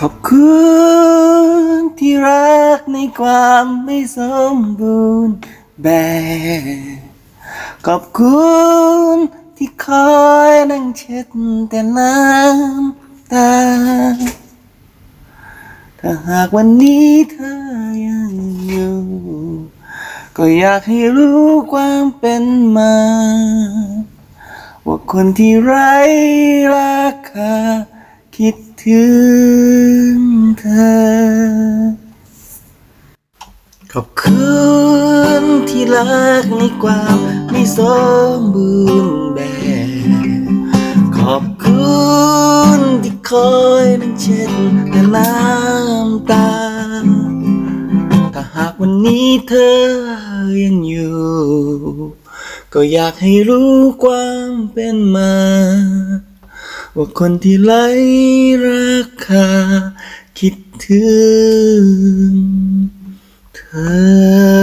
ขอบคุณที่รักในความไม่สมบูรณ์แบบ ขอบคุณที่คอยนั่งเช็ดแต่น้ำตา ถ้าหากวันนี้เธอยังอยู่ ก็อยากให้รู้ความเป็นมา ว่าคนที่ไร้ราคาคิดถึง เธอ ขอบคุณที่รักในความไม่สมบูรณ์แบบ ขอบคุณที่คอยนั่งเช็ดแต่น้ำตา ถ้าหากวันนี้เธอยังอยู่ ก็อยากให้รู้ความเป็นมาว่าคนที่ไร้ราคา ถึงเธอ